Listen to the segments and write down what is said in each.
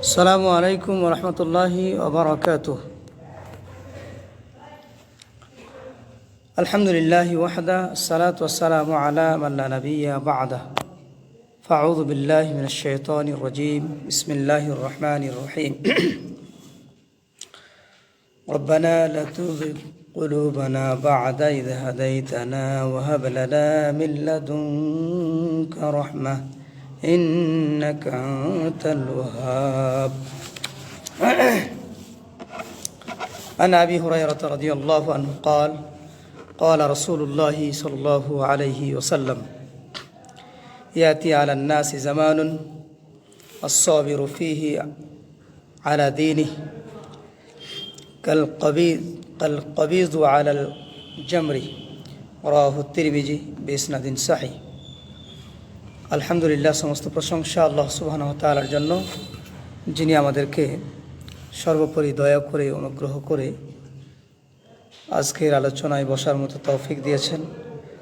السلام عليكم ورحمة الله وبركاته. الحمد لله وحده الصلاة والسلام على من لا نبي بعده. فأعوذ بالله من الشيطان الرجيم. بسم الله الرحمن الرحيم. ربنا لا تزغ قلوبنا بعد إذ هديتنا وهب لنا من لدنك رحمة. إنك أنت الوهاب. عن أبي هريرة رضي الله عنه قال قال رسول الله صلى الله عليه وسلم يأتي على الناس زمان الصابر فيه على دينه كالقبيض كالقبيض على الجمر. رواه الترمذي بإسناد صحيح. আলহামদুলিল্লাহ, সমস্ত প্রশংসা আল্লাহ সুবাহন তালার জন্য, যিনি আমাদেরকে সর্বোপরি দয়া করে, অনুগ্রহ করে আজকের আলোচনায় বসার মতো তৌফিক দিয়েছেন।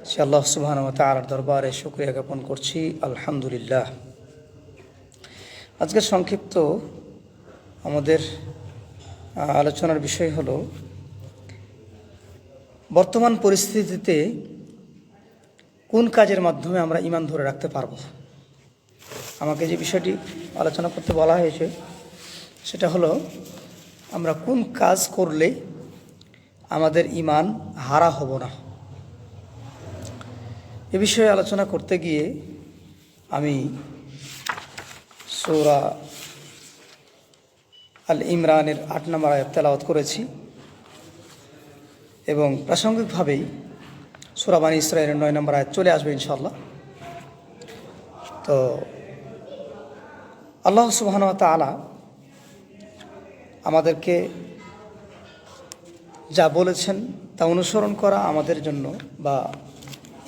সে আল্লাহ সুবাহন তালার দরবারে শুক্রিয়া জ্ঞাপন করছি। আলহামদুলিল্লাহ। আজকের সংক্ষিপ্ত আমাদের আলোচনার বিষয় হলো, বর্তমান পরিস্থিতিতে কোন কাজের মাধ্যমে আমরা ইমান ধরে রাখতে পারব? আমাকে যে বিষয়টি আলোচনা করতে বলা হয়েছে, সেটা হলো, আমরা কোন কাজ করলে আমাদের ইমান হারা হব না? এ বিষয়ে আলোচনা করতে গিয়ে আমি সৌরা আল ইমরানের আট নম্বর আয়াত তেলাওয়াত করেছি এবং প্রাসঙ্গিকভাবেই সুরাবানি ইসরায়েলের নয় নম্বর আয়াত চলে আসবে ইনশাল্লাহ তো আল্লাহ সুবাহন তালা আমাদেরকে যা বলেছেন তা অনুসরণ করা আমাদের জন্য বা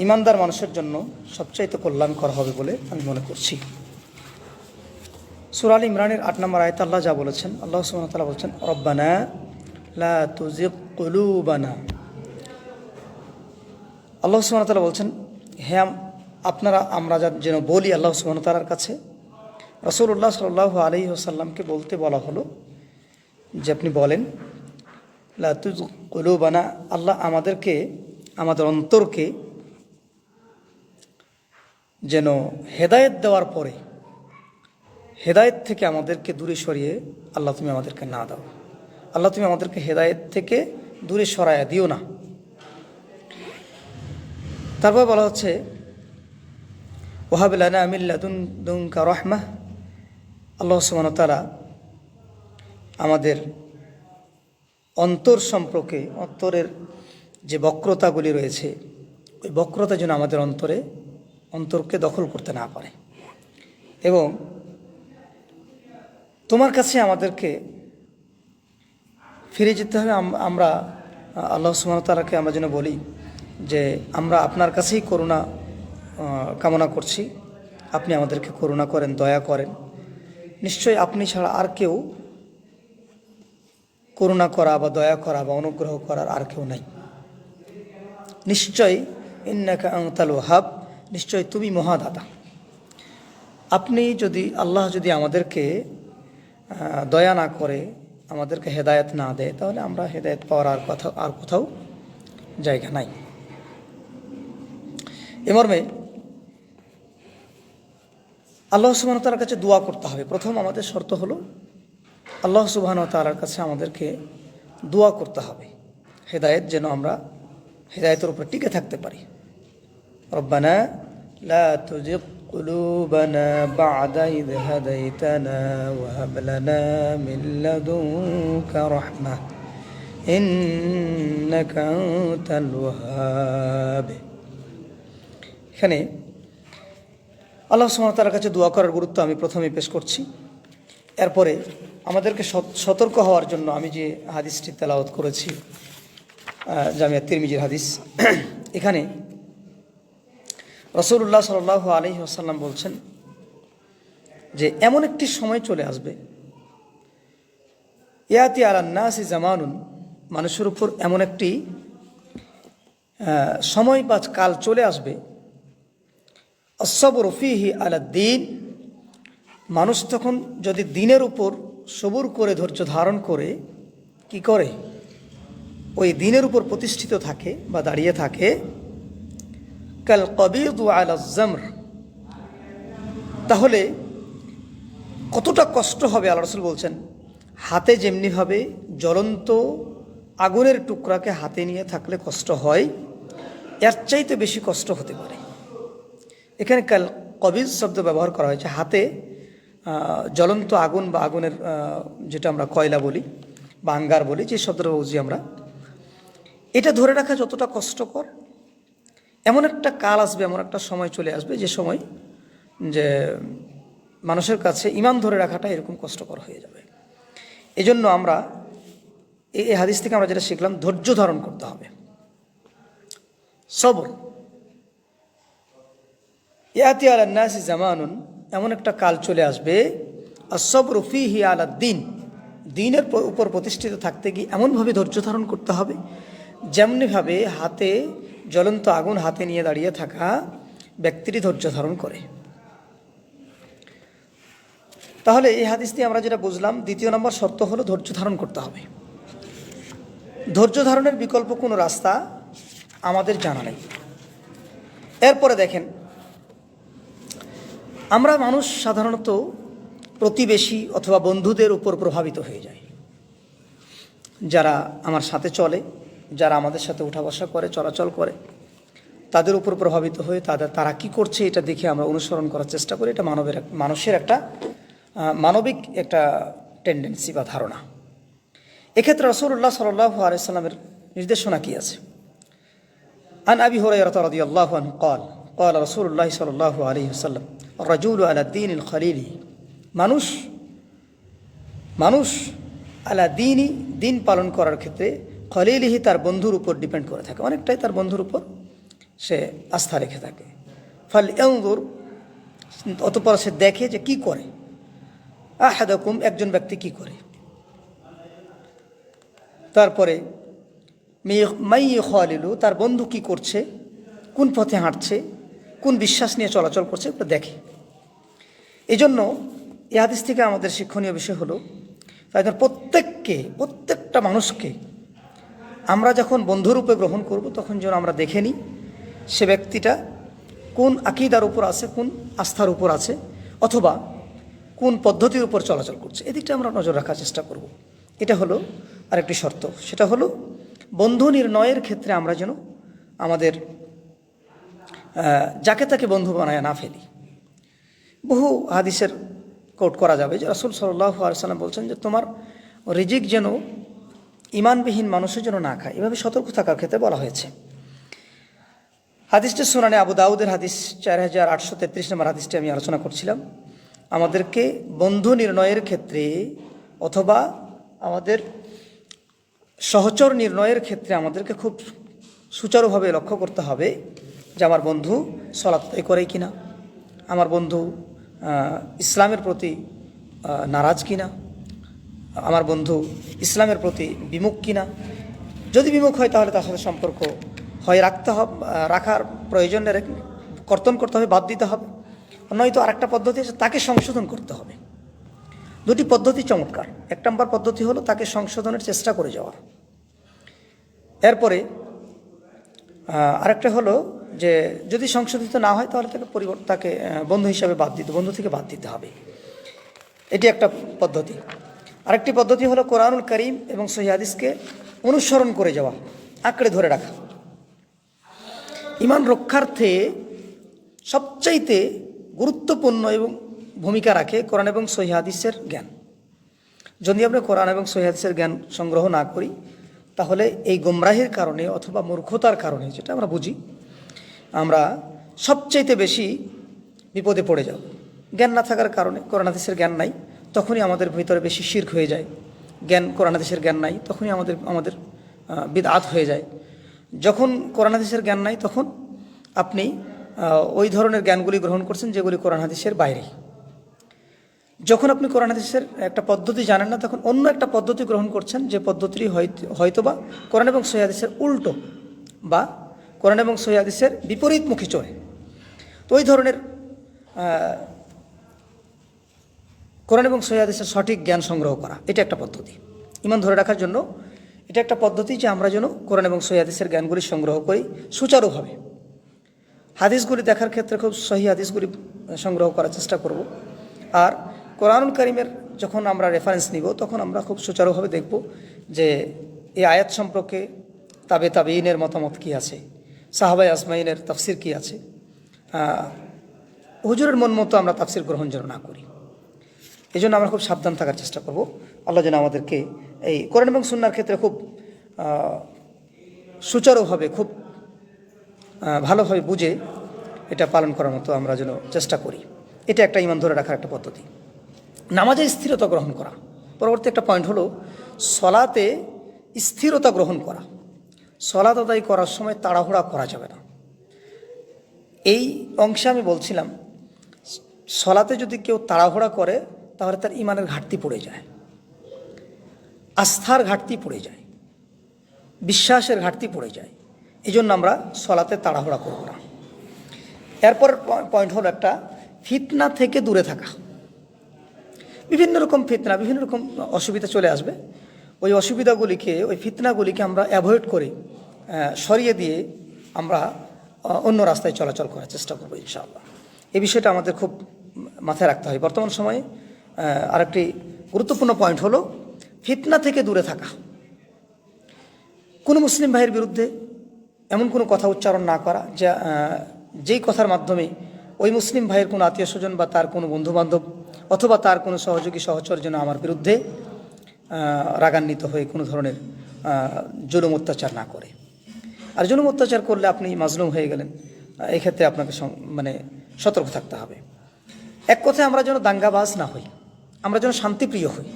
ইমানদার মানুষের জন্য সবচাইতে কল্যাণকর হবে বলে আমি মনে করছি। সুরাল ইমরানের আট নম্বর আয়ত আল্লাহ যা বলেছেন, আল্লাহ সুবাহ তালা বলছেন, রব্বানা লা তুজিব কুলুবানা আল্লাহ সুবাহ তালা বলছেন হ্যাঁ আপনারা, আমরা যা যেন বলি আল্লাহ সুবাহ তালার কাছে রসুল্লাহ সাল্লাহ আলী আসাল্লামকে বলতে বলা হলো যে আপনি বলেন লাতুজ আল্লাহ আমাদেরকে, আমাদের অন্তরকে যেন হেদায়েত দেওয়ার পরে, হেদায়েত থেকে আমাদেরকে দূরে সরিয়ে আল্লাহ তুমি আমাদেরকে না দাও। আল্লাহ তুমি আমাদেরকে হেদায়েত থেকে দূরে সরাইয়া দিও না। তারপর বলা হচ্ছে ওহাবিলানা আমিল্লাদুন রহমা। আল্লাহ সুবান তারা আমাদের অন্তর সম্পর্কে, অন্তরের যে বক্রতাগুলি রয়েছে, ওই বক্রতা যেন আমাদের অন্তরে, অন্তরকে দখল করতে না পারে। এবং তোমার কাছে আমাদেরকে ফিরে যেতে হবে আমরা আল্লাহ সুমতালাকে আমরা যেন বলি যে আমরা আপনার কাছেই করুণা কামনা করছি। আপনি আমাদেরকে করুণা করেন, দয়া করেন। নিশ্চয়ই আপনি ছাড়া আর কেউ করুণা করা বা দয়া করা বা অনুগ্রহ করার আর কেউ নাই। নিশ্চয়ই ইন্নাকা আংতাল ওহাব নিশ্চয় তুমি মহাদাতা। আপনি যদি, আল্লাহ যদি আমাদেরকে দয়া না করে আমাদেরকে হেদায়েত না দেয়, তাহলে আমরা হেদায়েত পাওয়ার আর কথা, আর কোথাও জায়গা নাই। এ মর্মে আল্লাহ সুবাহ তালার কাছে দোয়া করতে হবে প্রথম আমাদের শর্ত হলো আল্লাহ সুবাহন তালার কাছে আমাদেরকে দোয়া করতে হবে হেদায়েত যেন আমরা হেদায়েতের উপর টিকে থাকতে পারি রব্বানা লা তুজিগ قلوبنا بعد إذ هديتنا وهب لنا من لدنك رحمة إنك أنت الوهاب এখানে আল্লাহ সুমতার কাছে দোয়া করার গুরুত্ব আমি প্রথমে পেশ করছি। এরপরে আমাদেরকে সত- সতর্ক হওয়ার জন্য আমি যে হাদিসটি তেলাওয়াত করেছি জামিয়া তিরমিজির হাদিস, এখানে রসুল্লাহ সাল আলহি আসাল্লাম বলছেন যে, এমন একটি সময় চলে আসবে, ইয়াতি আলান্নাসি জামানুন, মানুষের উপর এমন একটি সময় বা কাল চলে আসবে অসবর ফিহি আলাদ্দিন মানুষ তখন যদি দিনের উপর সবুর করে, ধৈর্য ধারণ করে, কি করে? ওই দিনের উপর প্রতিষ্ঠিত থাকে বা দাঁড়িয়ে থাকে, কাল কবিদ আল জমর। তাহলে কতটা কষ্ট হবে, আল্লাহ রসুল বলছেন, হাতে যেমনিভাবে জ্বলন্ত আগুনের টুকরাকে হাতে নিয়ে থাকলে কষ্ট হয়, এর চাইতে বেশি কষ্ট হতে পারে। এখানে কাল কবিজ শব্দ ব্যবহার করা হয়েছে। হাতে জ্বলন্ত আগুন বা আগুনের যেটা আমরা কয়লা বলি বাঙ্গার বলি, যে শব্দটা বুঝি আমরা। এটা ধরে রাখা যতটা কষ্টকর, এমন একটা কাল আসবে, এমন একটা সময় চলে আসবে, যে সময় যে মানুষের কাছে ইমান ধরে রাখাটা এরকম কষ্টকর হয়ে যাবে। এজন্য আমরা এই হাদিস থেকে আমরা যেটা শিখলাম, ধৈর্য ধারণ করতে হবে। সবর। ইয়াতি আলা নাসি জামানুন, এমন একটা কাল চলে আসবে আর সবর ফিহি আলা দিন দিনের উপর প্রতিষ্ঠিত থাকতে গিয়ে এমনভাবে ধৈর্য ধারণ করতে হবে, যেমনিভাবে হাতে জ্বলন্ত আগুন হাতে নিয়ে দাঁড়িয়ে থাকা ব্যক্তিটি ধৈর্য ধারণ করে। তাহলে এই হাদিস দিয়ে আমরা যেটা বুঝলাম, দ্বিতীয় নম্বর শর্ত হলো ধৈর্য ধারণ করতে হবে। ধৈর্য ধারণের বিকল্প কোনো রাস্তা আমাদের জানা নেই। এরপরে দেখেন আমরা মানুষ সাধারণত প্রতিবেশী অথবা বন্ধুদের উপর প্রভাবিত হয়ে যায় যারা আমার সাথে চলে যারা আমাদের সাথে উঠা বসা করে চলাচল করে তাদের উপর প্রভাবিত হয়ে তাদের তারা কি করছে এটা দেখে আমরা অনুসরণ করার চেষ্টা করি এটা মানবের এক- মানুষের একটা আহ, মানবিক একটা টেন্ডেন্সি বা ধারণা এক্ষেত্রে রসুল্লাহ সাল্লাহ আলাইসাল্লামের নির্দেশনা কি আছে عن أبي هريرة رضي الله عنه قال قال رسول الله صلى الله عليه وسلم রজুল আলাদ্দিন ইল খলিলি। মানুষ মানুষ আলা দিনই দিন পালন করার ক্ষেত্রে খলিলিহি তার বন্ধুর উপর ডিপেন্ড করে থাকে। অনেকটাই তার বন্ধুর উপর সে আস্থা রেখে থাকে। ফল এন্দুর অতপর সে দেখে যে কি করে। আহাদকুম, একজন ব্যক্তি কি করে। তারপরে মেয়ে মাই খলিলু, তার বন্ধু কি করছে? কোন পথে হাঁটছে? কোন বিশ্বাস নিয়ে চলাচল করছে ওটা দেখে। এই জন্য এই হাদিস থেকে আমাদের শিক্ষণীয় বিষয় হলো তাদের প্রত্যেককে, প্রত্যেকটা মানুষকে আমরা যখন বন্ধুরূপে গ্রহণ করব, তখন যেন আমরা দেখে নিই সে ব্যক্তিটা কোন আকিদার উপর আছে, কোন আস্থার উপর আছে, অথবা কোন পদ্ধতির উপর চলাচল করছে। এদিকটা আমরা নজর রাখার চেষ্টা করব। এটা হলো আরেকটি শর্ত। সেটা হলো বন্ধু নির্ণয়ের ক্ষেত্রে আমরা যেন আমাদের যাকে তাকে বন্ধু বানায় না ফেলি। বহু হাদিসের কোট করা যাবে যে রাসুল সাল্লাহ সাল্লাম বলছেন যে, তোমার রিজিক যেন ইমানবিহীন মানুষের যেন না খায়। এভাবে সতর্ক থাকার ক্ষেত্রে বলা হয়েছে। হাদিসটি শোনানে আবু দাউদের হাদিস চার হাজার আটশো তেত্রিশ নম্বর হাদিসটি আমি আলোচনা করছিলাম। আমাদেরকে বন্ধু নির্ণয়ের ক্ষেত্রে অথবা আমাদের সহচর নির্ণয়ের ক্ষেত্রে আমাদেরকে খুব সুচারুভাবে লক্ষ্য করতে হবে। যে আমার বন্ধু সলাৎ করে কিনা? আমার বন্ধু ইসলামের প্রতি নারাজ কিনা? আমার বন্ধু ইসলামের প্রতি বিমুখ কিনা? যদি বিমুখ হয় তাহলে তার সাথে সম্পর্ক হয়, রাখতে হবে রাখার প্রয়োজনে কর্তন করতে হবে, বাদ দিতে হবে। নয়তো আরেকটা পদ্ধতি আছে, তাকে সংশোধন করতে হবে। দুটি পদ্ধতি চমৎকার। এক নম্বর পদ্ধতি হলো তাকে সংশোধনের চেষ্টা করে যাওয়া। এরপরে আরেকটা হলো যে যদি সংশোধিত না হয়, তাহলে তাকে পরিবর্তন তাকে বন্ধু হিসাবে বাদ দিতে, বন্ধু থেকে বাদ দিতে হবে। এটি একটা পদ্ধতি। আরেকটি পদ্ধতি হলো কোরআনুল করিম এবং সহিদিসকে অনুসরণ করে যাওয়া, আঁকড়ে ধরে রাখা। ইমান রক্ষার্থে সবচাইতে গুরুত্বপূর্ণ এবং ভূমিকা রাখে কোরআন এবং সহিহাদিসের জ্ঞান। যদি আমরা কোরআন এবং সহিহাদিসের জ্ঞান সংগ্রহ না করি, তাহলে এই গোমরাহের কারণে অথবা মূর্খতার কারণে, যেটা আমরা বুঝি আমরা সবচাইতে বেশি বিপদে পড়ে যাব। জ্ঞান না থাকার কারণে কোরআন হাদিসের জ্ঞান নাই তখনই আমাদের ভিতরে বেশি শির্ক হয়ে যায়। জ্ঞান কোরআন হাদিসের জ্ঞান নাই তখনই আমাদের আমাদের আহ, বিদআত হয়ে যায়। যখন কোরআন হাদিসের জ্ঞান নাই তখন আপনি ওই ধরনের জ্ঞানগুলি গ্রহণ করছেন যেগুলি কোরআন বাইরে। যখন আপনি কোরআন একটা পদ্ধতি জানেন না তখন অন্য একটা পদ্ধতি গ্রহণ করছেন যে পদ্ধতিটি হয়তো হয়তোবা কোরআন এবং সহিহাদিসের উল্টো বা কোরআন এবং সহিহাদিসের বিপরীতমুখী চলে তো ওই ধরনের কোরআন এবং সহিদের সঠিক জ্ঞান সংগ্রহ করা, এটা একটা পদ্ধতি। ইমান ধরে রাখার জন্য এটা একটা পদ্ধতি যে আমরা যেন কোরআন এবং সহিদের জ্ঞানগুলি সংগ্রহ করি সুচারুভাবে। হাদিসগুলি দেখার ক্ষেত্রে খুব সহি হাদিসগুলি সংগ্রহ করার চেষ্টা করব। আর কোরআনুল করিমের যখন আমরা রেফারেন্স নিব, তখন আমরা খুব সুচারুভাবে দেখব যে এই আয়াত সম্পর্কে তাবে তাবেইনের মতামত কী আছে। সাহাবাই আসমাইনের তাফসির কী আছে? হুজুরের মন মতো আমরা তাফসির গ্রহণ যেন না করি। এই জন্য আমরা খুব সাবধান থাকার চেষ্টা করব। আল্লাহ যেন আমাদেরকে এই কোরআন এবং সুন্নার ক্ষেত্রে খুব সুচারুভাবে, খুব ভালোভাবে বুঝে এটা পালন করার মতো আমরা যেন চেষ্টা করি। এটা একটা ইমান ধরে রাখার একটা পদ্ধতি। নামাজে স্থিরতা গ্রহণ করা। পরবর্তী একটা পয়েন্ট হলো, সলাতে স্থিরতা গ্রহণ করা। সলাত আদায় করার সময় তাড়াহুড়া করা যাবে না। এই অংশে আমি বলছিলাম, সলাতে যদি কেউ তাড়াহুড়া করে, তাহলে তার ইমানের ঘাটতি পড়ে যায়। আস্থার ঘাটতি পড়ে যায়। বিশ্বাসের ঘাটতি পড়ে যায়। এই জন্য আমরা সলাতে তাড়াহুড়া করব না। এরপর পয়েন্ট হলো একটা ফিতনা থেকে দূরে থাকা। বিভিন্ন রকম ফিতনা, বিভিন্ন রকম অসুবিধা চলে আসবে। ওই অসুবিধাগুলিকে, ওই ফিতনাগুলিকে আমরা অ্যাভয়েড করে সরিয়ে দিয়ে আমরা অন্য রাস্তায় চলাচল করার চেষ্টা করব ইনশাআল্লাহ। এই বিষয়টা আমাদের খুব মাথায় রাখতে হয়। বর্তমান সময়ে আরেকটি গুরুত্বপূর্ণ পয়েন্ট হলো ফিতনা থেকে দূরে থাকা। কোনো মুসলিম ভাইয়ের বিরুদ্ধে এমন কোনো কথা উচ্চারণ না করা যা যেই কথার মাধ্যমে ওই মুসলিম ভাইয়ের কোনো আত্মীয় স্বজন বা তার কোনো বন্ধুবান্ধব অথবা তার কোনো সহযোগী সহচর যেন আমার বিরুদ্ধে রাগান্বিত হয়ে কোনো ধরনের জুলুম অত্যাচার না করে। আর জুলুম অত্যাচার করলে আপনি মাজলুম হয়ে গেলেন এক্ষেত্রে আপনাকে মানে সতর্ক থাকতে হবে। এক কথায় আমরা যেন দাঙ্গাবাজ না হই, আমরা যেন শান্তিপ্রিয় হই,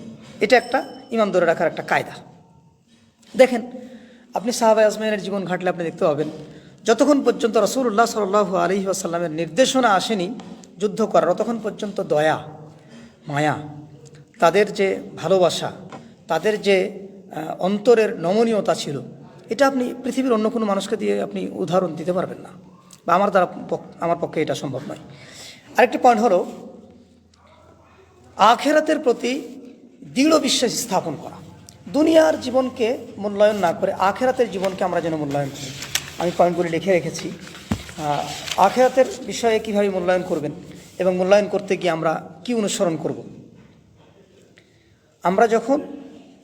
এটা একটা ইমান ধরে রাখার একটা কায়দা। দেখেন, আপনি সাহাবা আজমাইনের জীবন ঘাটলে আপনি দেখতে পাবেন, যতক্ষণ পর্যন্ত রসুল্লাহ সাল আলহি আসাল্লামের নির্দেশনা আসেনি যুদ্ধ করার, ততক্ষণ পর্যন্ত দয়া, মায়া, তাদের যে ভালোবাসা তাদের যে অন্তরের নমনীয়তা ছিল, এটা আপনি পৃথিবীর অন্য কোনো মানুষকে দিয়ে আপনি উদাহরণ দিতে পারবেন না বা আমার দ্বারা আমার পক্ষে এটা সম্ভব নয়। আরেকটি পয়েন্ট হলো, আখেরাতের প্রতি দৃঢ় বিশ্বাস স্থাপন করা। দুনিয়ার জীবনকে মূল্যায়ন না করে আখেরাতের জীবনকে আমরা যেন মূল্যায়ন করি। আমি পয়েন্টগুলি লিখে রেখেছি। আখেরাতের বিষয়ে কীভাবে মূল্যায়ন করবেন এবং মূল্যায়ন করতে গিয়ে আমরা কি অনুসরণ করব? আমরা যখন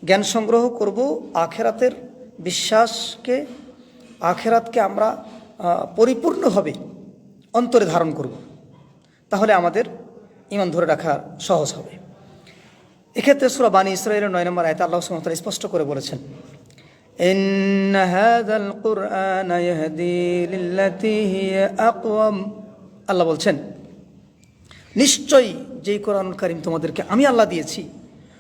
জ্ঞান সংগ্রহ করব আখেরাতের বিশ্বাসকে আখেরাতকে আমরা আহ, পরিপূর্ণভাবে অন্তরে ধারণ করব তাহলে আমাদের ইমান ধরে রাখা সহজ হবে এক্ষেত্রে সুরা বানী ইসরায়েলের নয় নম্বর আয়তা আল্লাহ সুমতাল স্পষ্ট করে বলেছেন إن هذا القرآن يهدي للتي هي أقوم আল্লাহ বলছেন নিশ্চয়ই যেই কোরআনুল কারিম তোমাদেরকে আমি আল্লাহ দিয়েছি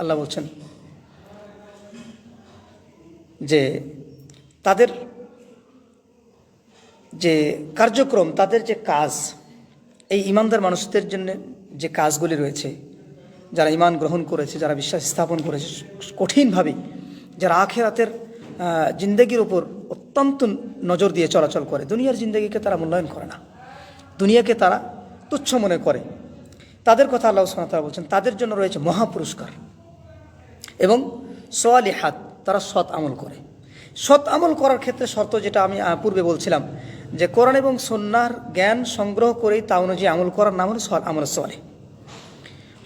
আল্লাহ বলছেন যে তাদের যে কার্যক্রম, তাদের যে কাজ, এই ইমানদার মানুষদের জন্য যে কাজগুলি রয়েছে, যারা ইমান গ্রহণ করেছে, যারা বিশ্বাস স্থাপন করেছে, কঠিনভাবে যারা আখেরাতের জিন্দগির ওপর অত্যন্ত নজর দিয়ে চলাচল করে, দুনিয়ার জিন্দগিকে তারা মূল্যায়ন করে না। দুনিয়াকে তারা তুচ্ছ মনে করে। তাদের কথা আল্লাহ সাল্লাহ বলছেন, তাদের জন্য রয়েছে মহাপুরস্কার এবং সোয়ালিহাত তারা সৎ আমল করে। সৎ আমল করার ক্ষেত্রে শর্ত যেটা আমি পূর্বে বলছিলাম, যে কোরআন এবং সন্ন্যার জ্ঞান সংগ্রহ করেই তা অনুযায়ী আমল করার নাম হলো আমল সলে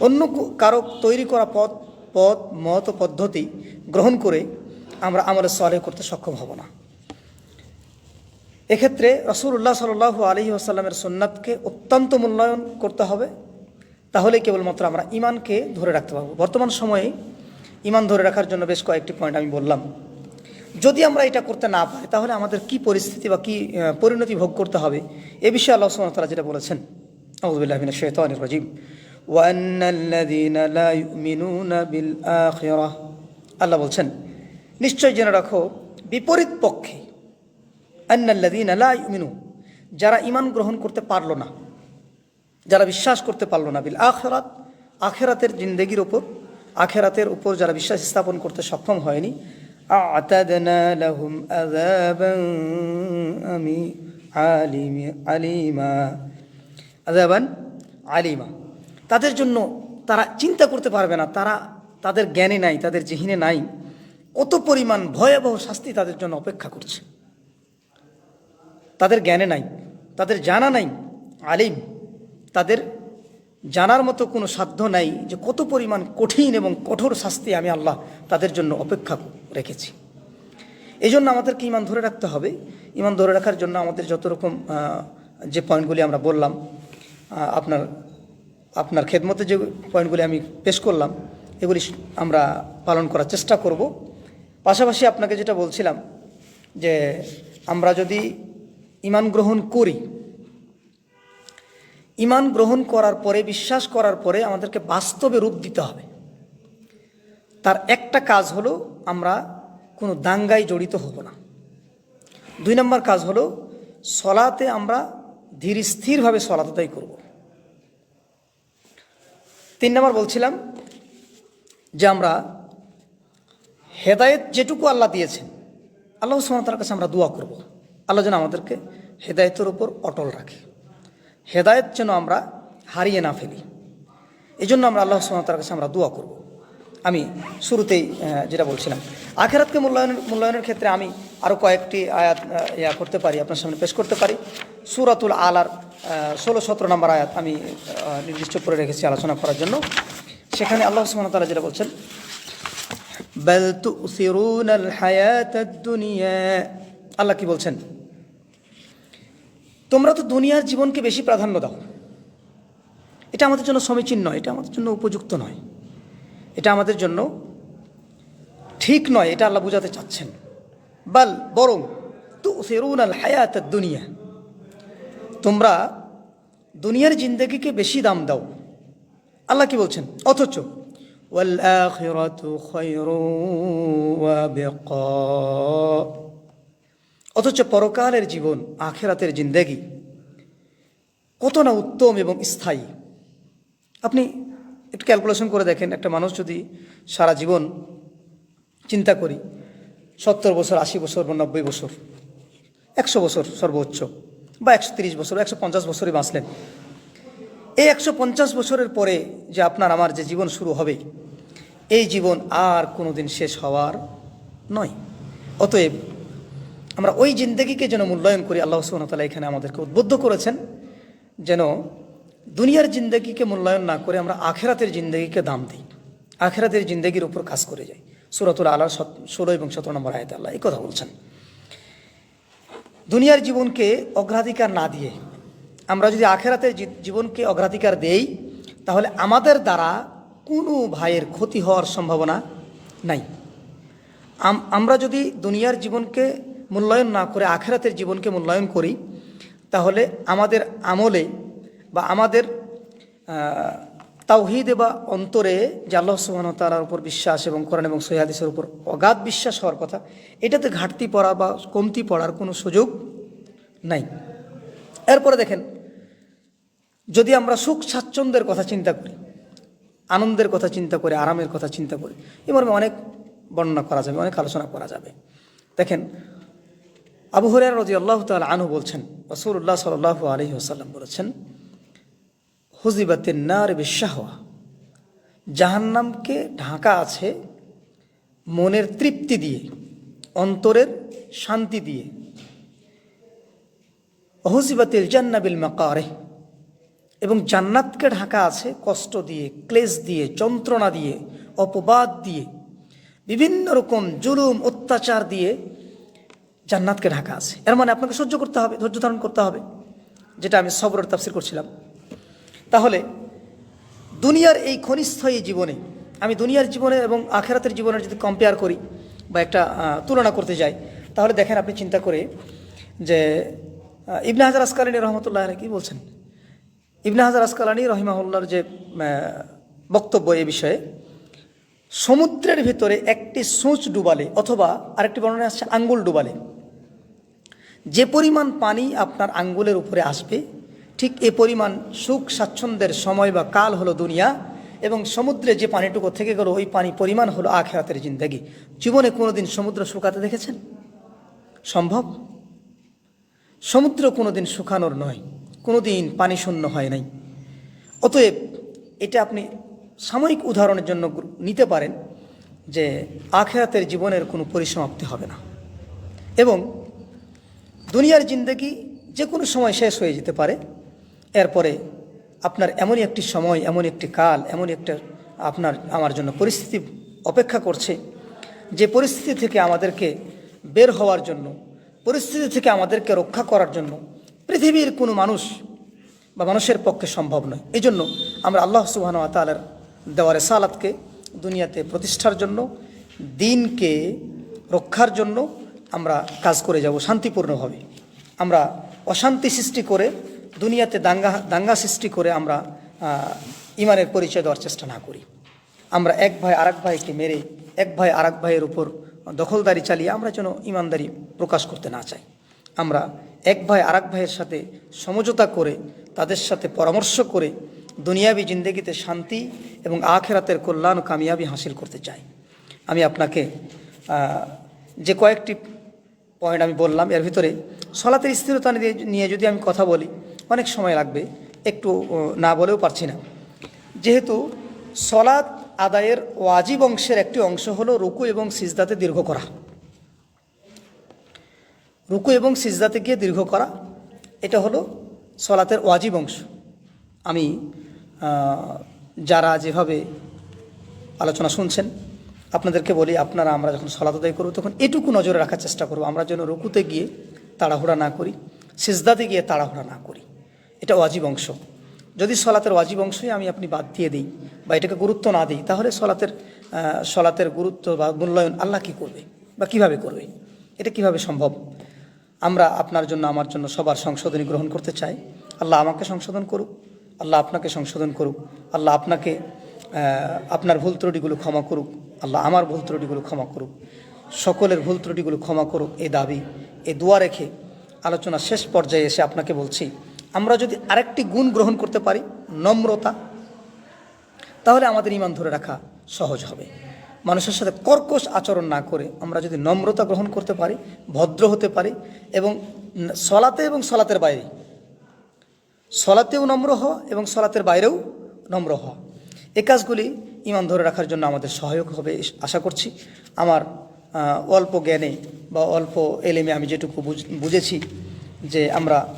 অন্য কো- কারও তৈরি করা পথ পথ মত, পদ্ধতি গ্রহণ করে আমরা আমলে সলে করতে সক্ষম হব না। এক্ষেত্রে রসুল্লাহ সাল আলহি আসাল্লামের সুন্নাতকে অত্যন্ত মূল্যায়ন করতে হবে। তাহলে কেবলমাত্র আমরা ইমানকে ধরে রাখতে পারব। বর্তমান সময়ে ইমান ধরে রাখার জন্য বেশ কয়েকটি পয়েন্ট আমি বললাম যদি আমরা এটা করতে না পারি তাহলে আমাদের কি পরিস্থিতি বা কি আহ, পরিণতি ভোগ করতে হবে এ বিষয়ে আল্লাহ সুবহানাহু ওয়া তাআলা যেটা বলেছেন আউযুবিল্লাহি মিনাশ শাইতানির রাজিম وأن الذين لا يؤمنون بالآخرة আল্লাহ বলছেন নিশ্চয় জেনে রাখো বিপরীত পক্ষে আন্নাল্লাদিন লা ইউমিনু যারা ইমান গ্রহণ করতে পারলো না যারা বিশ্বাস করতে পারলো না বিল আখেরাত আখেরাতের জিন্দগির ওপর আখেরাতের উপর যারা বিশ্বাস স্থাপন করতে সক্ষম হয়নি আমি আলিমা আলিমা। তাদের জন্য তারা চিন্তা করতে পারবে না, তারা তাদের জ্ঞানে নাই, তাদের জিহিনে নাই। কত পরিমাণ ভয়াবহ শাস্তি তাদের জন্য অপেক্ষা করছে। তাদের জ্ঞানে নাই, তাদের জানা নাই, আলিম, তাদের জানার মতো কোনো সাধ্য নাই যে কত পরিমাণ কঠিন এবং কঠোর শাস্তি আমি আল্লাহ তাদের জন্য অপেক্ষা রেখেছি। এই জন্য আমাদেরকে ইমান ধরে রাখতে হবে। ইমান ধরে রাখার জন্য আমাদের যত রকম যে পয়েন্টগুলি আমরা বললাম আপনার আপনার খেদমতে যে পয়েন্টগুলি আমি পেশ করলাম, এগুলি আমরা পালন করার চেষ্টা করব। পাশাপাশি আপনাকে যেটা বলছিলাম যে আমরা যদি ইমান গ্রহণ করি ইমান গ্রহণ করার পরে, বিশ্বাস করার পরে আমাদেরকে বাস্তবে রূপ দিতে হবে। তার একটা কাজ হলো, আমরা কোনো দাঙ্গায় জড়িত হব না। দুই নম্বর কাজ হলো, সলাতে আমরা ধীর স্থিরভাবে সলাত আদায় করব। তিন নম্বর বলছিলাম যে আমরা হেদায়েত যেটুকু আল্লাহ দিয়েছেন, আল্লাহ সুমতার কাছে আমরা দোয়া করব। আল্লাহ যেন আমাদেরকে হেদায়েতের উপর অটল রাখে। হেদায়েত যেন আমরা হারিয়ে না ফেলি। এই জন্য আমরা আল্লাহ সুমতার কাছে আমরা দোয়া করব। আমি শুরুতেই যেটা বলছিলাম, আখেরাতকে মূল্যায়নের মূল্যায়নের ক্ষেত্রে আমি আরও কয়েকটি আয়াত ইয়া করতে পারি, আপনার সামনে পেশ করতে পারি। সুরাতুল আলার ষোলো, সতেরো নম্বর আয়াত আমি নির্দিষ্ট করে রেখেছি আলোচনা করার জন্য। সেখানে আল্লাহ ওয়া তাআলা যেটা বলছেন, বল তুসিরুন আল হায়াত দুনিয়া। আল্লাহ কি বলছেন? তোমরা তো দুনিয়ার জীবনকে বেশি প্রাধান্য দাও। এটা আমাদের জন্য সমীচীন নয়, এটা আমাদের জন্য উপযুক্ত নয়। এটা আমাদের জন্য ঠিক নয়, এটা আল্লাহ বোঝাতে চাচ্ছেন। বল বরং তু সেরুন আল হায়াত দুনিয়া তোমরা দুনিয়ার জিন্দগিকে বেশি দাম দাও। আল্লাহ কি বলছেন? অথচ ওয়াল আখিরাতু খায়রুন ওয়া বিকা। অথচ পরকালের জীবন, আখেরাতের জিন্দেগি। কত না উত্তম এবং স্থায়ী। আপনি একটু ক্যালকুলেশন করে দেখেন, একটা মানুষ যদি সারা জীবন চিন্তা করি, সত্তর বছর, আশি বছর বা নব্বই বছর, একশো বছর সর্বোচ্চ বা একশো তিরিশ বছর, একশো পঞ্চাশ বছরই বাঁচলেন। এই একশো পঞ্চাশ বছরের পরে যে আপনার আমার যে জীবন শুরু হবে, এই জীবন আর কোনোদিন শেষ হওয়ার নয়। অতএব আমরা ওই জিন্দগিকে যেন মূল্যায়ন করি, আল্লাহ সুবহানাহু এখানে আমাদেরকে উদ্বুদ্ধ করেছেন, যেন দুনিয়ার জিন্দগিকে মূল্যায়ন না করে আমরা আখেরাতের জিন্দগিকে দাম দিই, আখেরাতের জিন্দগির উপর কাজ করে যাই। সুরাতুল আলার ষোলো এবং সতেরো নম্বর আয়তে আল্লাহ এই কথা বলছেন, দুনিয়ার জীবনকে অগ্রাধিকার না দিয়ে, আমরা যদি আখেরাতের জীবনকে অগ্রাধিকার দেই, তাহলে আমাদের দ্বারা কোনো ভাইয়ের ক্ষতি হওয়ার সম্ভাবনা নাই। আম- আমরা যদি দুনিয়ার জীবনকে মূল্যায়ন না করে আখেরাতের জীবনকে মূল্যায়ন করি, তাহলে আমাদের আমলে বা আমাদের তাওহিদে বা অন্তরে যে আল্লাহ সুবহান তালার উপর বিশ্বাস এবং কোরআন এবং সহিহাদিসের উপর অগাধ বিশ্বাস হওয়ার কথা, এটাতে ঘাটতি পড়া বা কমতি পড়ার কোনো সুযোগ নাই। এরপরে দেখেন, যদি আমরা সুখ স্বাচ্ছন্দ্যের কথা চিন্তা করি, আনন্দের কথা চিন্তা করি, আরামের কথা চিন্তা করি, এ অনেক বর্ণনা করা যাবে, অনেক আলোচনা করা যাবে। দেখেন আবু হরিয়ার রাজি আল্লাহ তাল আনু বলছেন রসুল্লাহ সাল আলহি আসাল্লাম বলেছেন, হুজিবাতিন নার বিশ্বাহওয়া জাহান্নামকে ঢাকা আছে মনের তৃপ্তি দিয়ে, অন্তরের শান্তি দিয়ে। হুজিবাতিল জান্নাবিল মাকারে এবং জান্নাতকে ঢাকা আছে কষ্ট দিয়ে, ক্লেশ দিয়ে, যন্ত্রণা দিয়ে, অপবাদ দিয়ে, বিভিন্ন রকম জুলুম, অত্যাচার দিয়ে জান্নাতকে ঢাকা আছে। এর মানে আপনাকে সহ্য করতে হবে, ধৈর্য ধারণ করতে হবে, যেটা আমি সবরের তাফসির করছিলাম। তাহলে, দুনিয়ার এই ক্ষণিস্থয়ী জীবনে, আমি দুনিয়ার জীবনে এবং আখেরাতের জীবনের যদি কম্পেয়ার করি বা একটা তুলনা করতে যাই, তাহলে দেখেন আপনি চিন্তা করে যে ইবনে হাজার আসকালিনী রহমতুল্লাহ কি বলছেন? ইবনে হাজার আসকালানি রহিমাহুল্লার যে বক্তব্য এ বিষয়ে, সমুদ্রের ভিতরে একটি সূচ ডুবালে অথবা আরেকটি বর্ণনা আসছে আঙ্গুল ডুবালে। যে পরিমাণ পানি আপনার আঙ্গুলের উপরে আসবে, ঠিক এ পরিমাণ সুখ স্বাচ্ছন্দ্যের সময় বা কাল হলো দুনিয়া এবং সমুদ্রে যে পানিটুকু থেকে গেল, ওই পানি পরিমাণ হলো আখেরাতের জিন্দেগি। জীবনে কোনোদিন সমুদ্র শুকাতে দেখেছেন? সম্ভব? সমুদ্র কোনোদিন শুকানোর নয়, কোনোদিন পানি শূন্য হয় নাই। অতএব এটা আপনি সাময়িক উদাহরণের জন্য নিতে পারেন যে আখেরাতের জীবনের কোনো পরিসমাপ্তি হবে না। এবং দুনিয়ার জিন্দগি যে কোনো সময় শেষ হয়ে যেতে পারে। এরপরে আপনার এমনই একটি সময় এমন একটি কাল এমন একটা আপনার, আমার জন্য পরিস্থিতি অপেক্ষা করছে যে পরিস্থিতি থেকে আমাদেরকে বের হওয়ার জন্য, পরিস্থিতি থেকে আমাদেরকে রক্ষা করার জন্য পৃথিবীর কোনো মানুষ বা মানুষের পক্ষে সম্ভব নয়। এই জন্য আমরা আল্লাহ সুবাহন তালার দেওয়ারে সালাতকে দুনিয়াতে প্রতিষ্ঠার জন্য, দিনকে রক্ষার জন্য আমরা কাজ করে যাব শান্তিপূর্ণভাবে। আমরা অশান্তি সৃষ্টি করে, দুনিয়াতে দাঙ্গা দাঙ্গা সৃষ্টি করে আমরা ইমানের পরিচয় দেওয়ার চেষ্টা না করি। আমরা এক ভাই আরেক ভাইকে মেরে, এক ভাই আরেক ভাইয়ের উপর দখলদারি চালিয়ে আমরা যেন ইমানদারি প্রকাশ করতে না চাই। আমরা এক ভাই আরেক ভাইয়ের সাথে সমঝোতা করে, তাদের সাথে পরামর্শ করে দুনিয়াবি জিন্দগিতে শান্তি এবং আখেরাতের কল্যাণ কামিয়াবি হাসিল করতে চাই। আমি আপনাকে যে কয়েকটি পয়েন্ট আমি বললাম, এর ভিতরে সলাতের স্থিরতা নিয়ে- যদি আমি কথা বলি, অনেক সময় লাগবে, একটু না বলেও পারছি না। যেহেতু সলাৎ আদায়ের ওয়াজিব অংশের একটি অংশ হলো রুকু এবং সিজদাতে দীর্ঘ করা। রুকু এবং সিজদাতে গিয়ে দীর্ঘ করা, এটা হলো সলাতের ওয়াজিব অংশ। আমি যারা যেভাবে আলোচনা শুনছেন আপনাদেরকে বলি, আপনারা, আমরা যখন সলাত আদায় করব, তখন এটুকু নজরে রাখার চেষ্টা করব। আমরা যেন রুকুতে গিয়ে তাড়াহুড়া না করি, সিজদাতে গিয়ে তাড়াহুড়া না করি। এটা ওয়াজিব অংশ। যদি সলাতের ওয়াজিব অংশই আমি আপনি বাদ দিয়ে দিই বা এটাকে গুরুত্ব না দিই, তাহলে সলাতের সলাতের গুরুত্ব বা মূল্যায়ন আল্লাহ কী করবে বা কীভাবে করবে? এটা কীভাবে সম্ভব? আমরা আপনার জন্য, আমার জন্য সবার সংশোধনী গ্রহণ করতে চাই। আল্লাহ আমাকে সংশোধন করুক, আল্লাহ আপনাকে সংশোধন করুক, আল্লাহ আপনাকে আপনার ভুল ত্রুটিগুলো ক্ষমা করুক। আল্লাহ আমার ভুল ত্রুটিগুলো ক্ষমা করুক। সকলের ভুল ত্রুটিগুলো ক্ষমা করুক এ দাবি, এ দোয়া রেখে আলোচনা শেষ পর্যায়ে এসে আপনাকে বলছি, আমরা যদি আরেকটি গুণ গ্রহণ করতে পারি, নম্রতা, তাহলে আমাদের ইমান ধরে রাখা সহজ হবে। মানুষের সাথে কর্কশ আচরণ না করে আমরা যদি নম্রতা গ্রহণ করতে পারি, ভদ্র হতে পারি এবং সলাতে এবং সলাতের বাইরে। সলাতেও নম্র হওয়া এবং সলাতের বাইরেও নম্র হওয়া। এই কাজগুলি ইমান ধরে রাখার জন্য আমাদের সহায়ক হবে আশা করছি। আমার অল্প জ্ঞানে বা অল্প এলেমে আমি যেটুকু বুঝ- বুঝেছি যে আমরা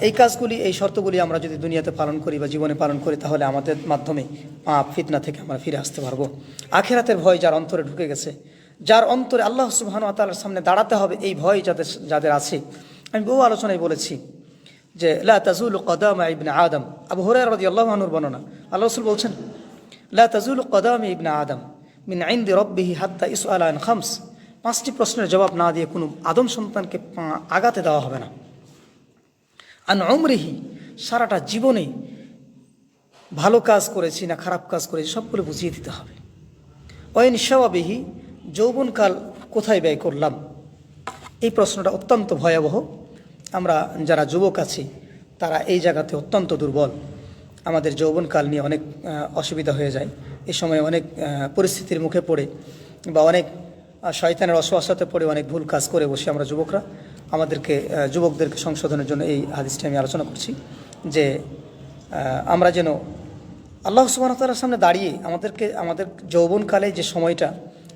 এই কাজগুলি, এই শর্তগুলি আমরা যদি দুনিয়াতে পালন করি বা জীবনে পালন করি, তাহলে আমাদের মাধ্যমে পাপ, ফিতনা থেকে আমরা ফিরে আসতে পারব। আখেরাতের ভয় যার অন্তরে ঢুকে গেছে, যার অন্তরে আল্লাহ সুবহান তালার সামনে দাঁড়াতে হবে, এই ভয় যাদের যাদের আছে। আমি বহু আলোচনায় বলেছি যে, লা তাজুল কদাম ইবনে আদম। আবু হুরায়রা রাদিয়াল্লাহু আনহুর বর্ণনা। আল্লাহ রাসূল বলছেন লা তাজুল কদাম ইবনে আদম মিন ইনদি রাব্বিহি হাত্তা ইসআলা আন খামস। পাঁচটি প্রশ্নের জবাব না দিয়ে কোনো আদম সন্তানকে আগাতে দেওয়া হবে না। আন উমরিহি, সারাটা জীবনে ভালো কাজ করেছি না খারাপ কাজ করেছি, সবগুলো বুঝিয়ে দিতে হবে। অয়ন স্বাভাবিহি যৌবনকাল কোথায় ব্যয় করলাম? এই প্রশ্নটা অত্যন্ত ভয়াবহ। আমরা যারা যুবক আছি, তারা এই জায়গাতে অত্যন্ত দুর্বল। আমাদের যৌবনকাল নিয়ে অনেক অসুবিধা হয়ে যায়। এ সময় অনেক পরিস্থিতির মুখে পড়ে বা অনেক শয়তানের অসুয়াশাতে পড়ে অনেক ভুল কাজ করে বসে আমরা যুবকরা। আমাদেরকে যুবকদেরকে সংশোধনের জন্য এই হাদিসটি আমি আলোচনা করছি যে আমরা যেন আল্লাহ সুবাহতালার সামনে দাঁড়িয়ে আমাদেরকে, আমাদের যৌবনকালে যে সময়টা,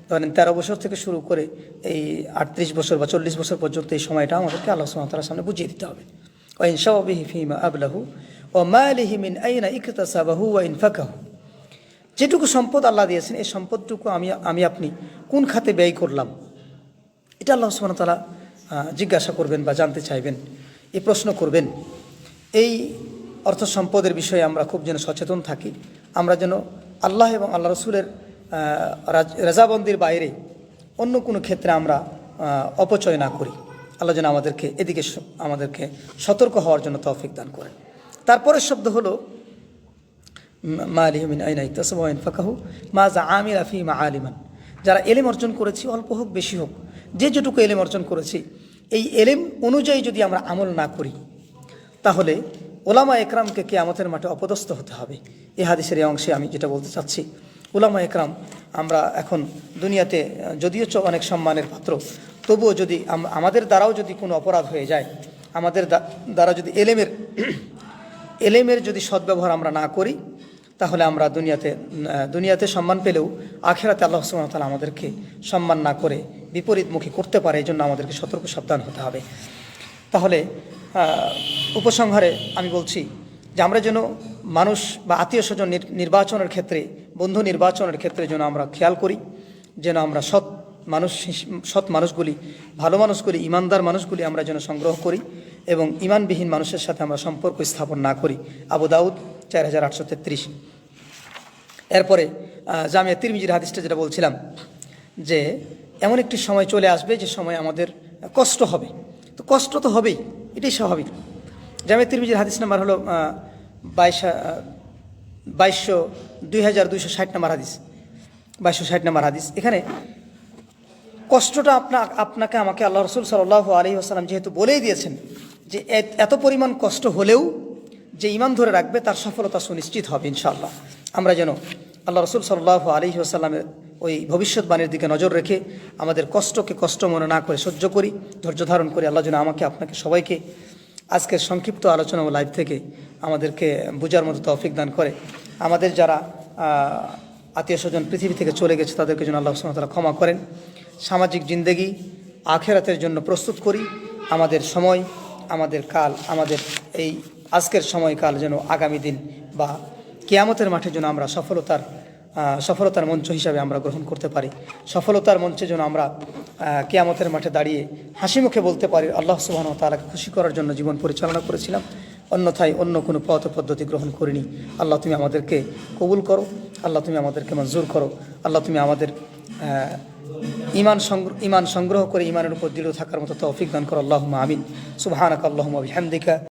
ধরেন তেরো বছর থেকে শুরু করে এই আটত্রিশ বছর বা চল্লিশ বছর পর্যন্ত এই সময়টা আমাদেরকে আল্লাহ সুবাহতালার সামনে বুঝিয়ে দিতে হবে। ও ইনশাবিহি ফিমা আবলাহু ও মিন আইনা ইকতাসাবাহু ওয়া ইনফাকাহু যেটুকু সম্পদ আল্লাহ দিয়েছেন, এই সম্পদটুকু আমি আমি আপনি কোন খাতে ব্যয় করলাম? এটা আল্লাহ সুবাহতালা জিজ্ঞাসা করবেন বা জানতে চাইবেন এই প্রশ্ন করবেন। এই অর্থ সম্পদের বিষয়ে আমরা খুব যেন সচেতন থাকি। আমরা যেন আল্লাহ এবং আল্লাহ রসুলের রেজাবন্দির বাইরে অন্য কোনো ক্ষেত্রে আমরা অপচয় না করি। আল্লাহ যেন আমাদেরকে, এদিকে আমাদেরকে সতর্ক হওয়ার জন্য তৌফিক দান করেন। তারপরের শব্দ হলো, মা আলিহমিন আইনা ইতাসবাইন ফাকাহু মা জা আমির আফি মা আলিমান। যারা এলেম অর্জন করেছি, অল্প হোক, বেশি হোক, যে যেটুকু এলেম অর্জন করেছি, এই এলেম অনুযায়ী যদি আমরা আমল না করি, তাহলে ওলামা একরামকে কে কেয়ামতের মাঠে অপদস্থ হতে হবে। এ হাদিসের এই অংশে আমি যেটা বলতে চাচ্ছি, ওলামা একরাম, আমরা এখন দুনিয়াতে, যদিও চ, অনেক সম্মানের পাত্র, তবুও যদি আম- আমাদের দ্বারাও যদি কোনো অপরাধ হয়ে যায়, আমাদের দ্বারা যদি এলেমের এলেমের যদি সদ্ব্যবহার আমরা না করি, তাহলে আমরা দুনিয়াতে দুনিয়াতে সম্মান পেলেও আখেরাতে আল্লাহ ওয়া আমাদেরকে সম্মান না করে বিপরীতমুখী করতে পারে এই জন্য আমাদেরকে সতর্ক সাবধান হতে হবে। তাহলে উপসংহারে আমি বলছি যে আমরা যেন মানুষ বা আত্মীয় স্বজন নির্বাচনের ক্ষেত্রে, বন্ধু নির্বাচনের ক্ষেত্রে যেন আমরা খেয়াল করি, যেন আমরা সৎ মানুষ, সৎ মানুষগুলি, ভালো মানুষগুলি, ইমানদার মানুষগুলি আমরা যেন সংগ্রহ করি। এবং ইমানবিহীন মানুষের সাথে আমরা সম্পর্ক স্থাপন না করি। আবু দাউদ চার হাজার আটশো তেত্রিশ। এরপরে জামিয়া তিরমিজির হাদিসটা যেটা বলছিলাম যে, এমন একটি সময় চলে আসবে যে সময় আমাদের কষ্ট হবে। তো কষ্ট তো হবেই, এটাই স্বাভাবিক। জামিয়া তিরমিজির হাদিস নাম্বার হলো বাইশ বাইশশো দুই হাজার দুইশো ষাট নাম্বার হাদিস। বাইশশো ষাট নাম্বার হাদিস। এখানে কষ্টটা আপনা আপনাকে, আমাকে আল্লাহ রসুল সাল্লাহ আলী আসালাম যেহেতু বলেই দিয়েছেন যে এত- পরিমাণ কষ্ট হলেও যে ইমান ধরে রাখবে, তার সফলতা সুনিশ্চিত হবে, ইনশাআল্লাহ। আমরা যেন আল্লাহ রসুল সাল্লাহ আলী আসাল্লামের ওই ভবিষ্যৎবাণীর দিকে নজর রেখে আমাদের কষ্টকে কষ্ট মনে না করে সহ্য করি, ধৈর্য ধারণ করি, আল্লাহ যেন আমাকে, আপনাকে সবাইকে আজকের সংক্ষিপ্ত আলোচনা ও লাইভ থেকে আমাদেরকে বোঝার মতো তৌফিক দান করে। আমাদের যারা আত্মীয় স্বজন পৃথিবী থেকে চলে গেছে, তাদেরকে যেন আল্লাহ সুবহানাহু ক্ষমা করেন। সামাজিক জিন্দেগি আখেরাতের জন্য প্রস্তুত করি। আমাদের সময় আমাদের কাল, আমাদের এই আজকের সময়কাল যেন আগামী দিন বা কেয়ামতের মাঠে যেন আমরা সফলতার সফলতার মঞ্চ হিসাবে আমরা গ্রহণ করতে পারি। সফলতার মঞ্চে যেন আমরা কেয়ামতের মাঠে দাঁড়িয়ে হাসি মুখে বলতে পারি, আল্লাহ সুবাহন তালাকে খুশি করার জন্য জীবন পরিচালনা করেছিলাম। অন্যথায় অন্য কোনো পথ পদ্ধতি গ্রহণ করিনি। আল্লাহ তুমি আমাদেরকে কবুল করো, আল্লাহ তুমি আমাদেরকে মঞ্জুর করো, আল্লাহ তুমি আমাদের ইমান সংগ্রহ ইমান সংগ্রহ করে ইমানের উপর দৃঢ় থাকার মতো তৌফিক দান করো। আল্লাহ আমিন। সুবহানাক আবি বিহামদিকা।